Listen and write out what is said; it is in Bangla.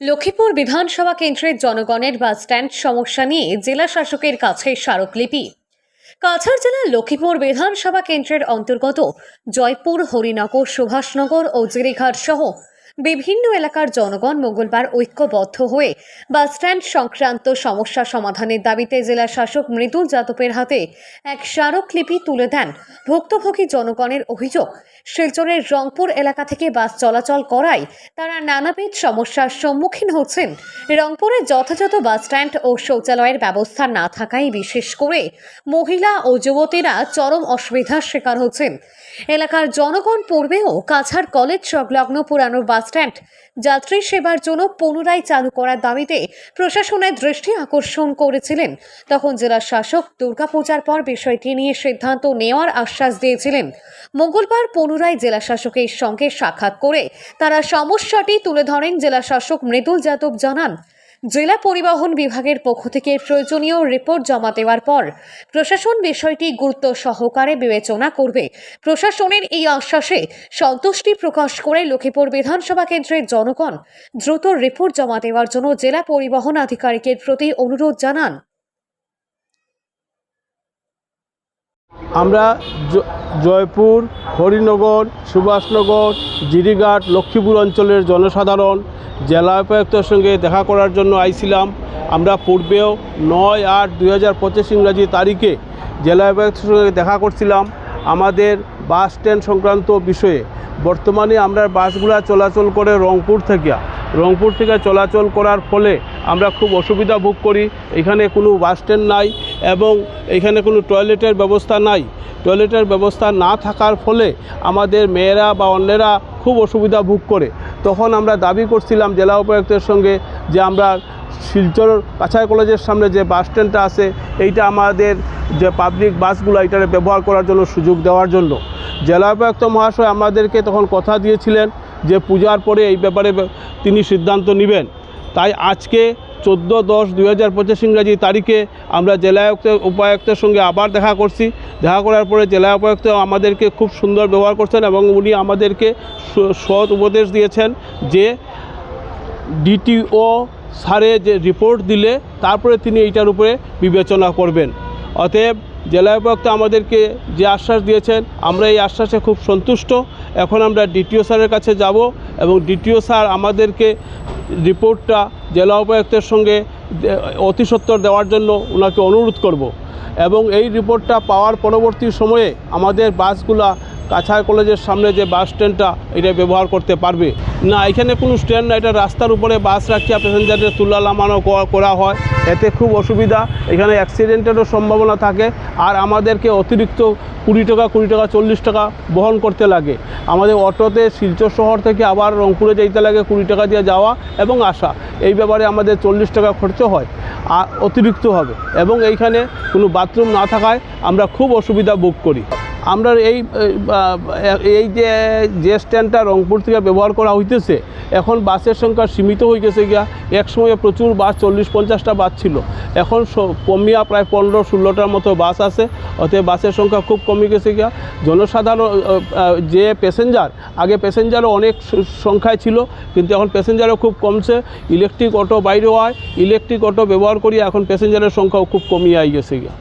লক্ষ্মীপুর বিধানসভা কেন্দ্রের জনগণের বাস স্ট্যান্ড সমস্যা নিয়ে জেলা শাসকের কাছে স্মারকলিপি। কাছাড় জেলার লক্ষ্মীপুর বিধানসভা কেন্দ্রের অন্তর্গত জয়পুর, হরিনগর, সুভাষনগর ও জিরিঘাট সহ বিভিন্ন এলাকার জনগণ মঙ্গলবার ঐক্যবদ্ধ হয়ে বাসস্ট্যান্ড সংক্রান্ত সমস্যা সমাধানের দাবিতে জেলা শাসক মৃদুল যাদবের হাতে এক স্মারকলিপি তুলে দেন ভুক্তভোগী জনগণের অভিযোগ। শিলচরের রংপুর এলাকা থেকে বাস চলাচল করায় তারা নানাবিধ সমস্যার সম্মুখীন হচ্ছেন। রংপুরে যথাযথ বাসস্ট্যান্ড ও শৌচালয়ের ব্যবস্থা না থাকায় বিশেষ করে মহিলা ও যুবতীরা চরম অসুবিধার শিকার হচ্ছেন। এলাকার জনগণ পূর্বেও কাছাড় কলেজ সংলগ্ন পুরানো বাস স্ট্যান্ড যাত্রী সেবার জন্য পুনরায় চালু করার দাবিতে প্রশাসনের দৃষ্টি আকর্ষণ করেছিলেন। তখন জেলা শাসক দুর্গাপূজার পর বিষয়টি নিয়ে সিদ্ধান্ত নেওয়ার আশ্বাস দিয়েছিলেন। মঙ্গলবার পুনরায় জেলা শাসকের সঙ্গে সাক্ষাৎ করে তারা সমস্যাটি তুলে ধরেন। জেলা শাসক মৃদুল যাদব জানান জেলা পরিবহন বিভাগের পক্ষ থেকে প্রয়োজনীয় রিপোর্ট জমা দেওয়ার পর প্রশাসন বিষয়টি গুরুত্ব সহকারে বিবেচনা করবে। প্রশাসনের এই আশ্বাসে সন্তুষ্টি প্রকাশ করে লক্ষ্মীপুর বিধানসভা কেন্দ্রের জনগণ দ্রুত রিপোর্ট জমা দেওয়ার জন্য জেলা পরিবহন আধিকারিকের প্রতি অনুরোধ জানান। আমরা জয়পুর, হরিনগর, সুভাষনগর জিরিঘাট লক্ষ্মীপুর অঞ্চলের জনসাধারণ, জেলা উপায়ুক্তের সঙ্গে দেখা করার জন্য আইছিলাম। আমরা পূর্বেও নয় আট দুই হাজার পঁচিশ ইংরাজি তারিখে জেলা উপায়ুক্তের সঙ্গে দেখা করছিলাম আমাদের বাস স্ট্যান্ড সংক্রান্ত বিষয়ে। বর্তমানে আমরা বাসগুলা চলাচল করে রংপুর থেকে। রংপুর থেকে চলাচল করার ফলে আমরা খুব অসুবিধা ভোগ করি। এখানে কোনো বাস স্ট্যান্ড নাই এবং এখানে কোনো টয়লেটের ব্যবস্থা নাই। টয়লেটের ব্যবস্থা না থাকার ফলে আমাদের মেয়েরা বা অন্যেরা খুব অসুবিধা ভোগ করে। তখন আমরা দাবি করছিলাম জেলা উপায়ুক্তের সঙ্গে যে আমরা শিলচর কাছাড় কলেজের সামনে যে বাস স্ট্যান্ডটা আছে, এইটা আমাদের যে পাবলিক বাসগুলো এটারে ব্যবহার করার জন্য সুযোগ দেওয়ার জন্য। জেলা উপায়ুক্ত মহাশয় আমাদেরকে তখন কথা দিয়েছিলেন যে পূজার পরে এই ব্যাপারে তিনি সিদ্ধান্ত নেবেন। তাই আজকে চোদ্দ দশ দুই হাজার পঁচিশ ইংরাজি তারিখে আমরা জেলা উপায়ুক্তের সঙ্গে আবার দেখা করছি। দেখা করার পরে জেলা উপায়ুক্ত আমাদেরকে খুব সুন্দর ব্যবহার করছেন এবং উনি আমাদেরকে সৎ উপদেশ দিয়েছেন যে ডিটিও স্যারে যে রিপোর্ট দিলে তারপরে তিনি এইটার উপরে বিবেচনা করবেন। অতএব জেলা উপায়ুক্ত আমাদেরকে যে আশ্বাস দিয়েছেন, আমরা এই আশ্বাসে খুব সন্তুষ্ট। এখন আমরা ডিটিও স্যারের কাছে যাব এবং ডিটিও স্যার আমাদেরকে রিপোর্টটা জেলা উপায়ুক্তের সঙ্গে অতিসত্তর দেওয়ার জন্য ওনাকে অনুরোধ করব। এবং এই রিপোর্টটা পাওয়ার পরবর্তী সময়ে আমাদের বাসগুলা কাছাড় কলেজের সামনে যে বাস স্ট্যান্ডটা এটা ব্যবহার করতে পারবে। না, এখানে কোনো স্ট্যান্ড না, এটা রাস্তার উপরে বাস রাখিয়া প্যাসেঞ্জারদের তুলা নামানো করা হয়। এতে খুব অসুবিধা। এখানে অ্যাক্সিডেন্টেরও সম্ভাবনা থাকে। আর আমাদেরকে অতিরিক্ত কুড়ি টাকা কুড়ি টাকা, চল্লিশ টাকা বহন করতে লাগে। আমাদের অটোতে শিলচর শহর থেকে আবার রংপুরে যেতে লাগে কুড়ি টাকা দিয়ে যাওয়া এবং আসা। এই ব্যাপারে আমাদের চল্লিশ টাকা খরচ হয়, আর অতিরিক্ত হবে। এবং এইখানে কোনো বাথরুম না থাকায় আমরা খুব অসুবিধা বুক করি। আমরা এই এই যে যে স্ট্যান্ডটা রংপুর থেকে ব্যবহার করা হইতেছে, এখন বাসের সংখ্যা সীমিত হয়ে গেছে গিয়া, এক সময় প্রচুর বাস, চল্লিশ পঞ্চাশটা বাস ছিল। এখন কমিয়া প্রায় পনেরো, ষোলোটার মতো বাস আছে, অতএব বাসের সংখ্যা খুব কমে গেছে গিয়া। জনসাধারণ যে প্যাসেঞ্জার আগে প্যাসেঞ্জারও অনেক সংখ্যায় ছিল, কিন্তু এখন প্যাসেঞ্জারও খুব কমছে। ইলেকট্রিক অটো বাইরে হয় ইলেকট্রিক অটো ব্যবহার করি এখন প্যাসেঞ্জারের সংখ্যাও খুব কমিয়ে গেছে গিয়া।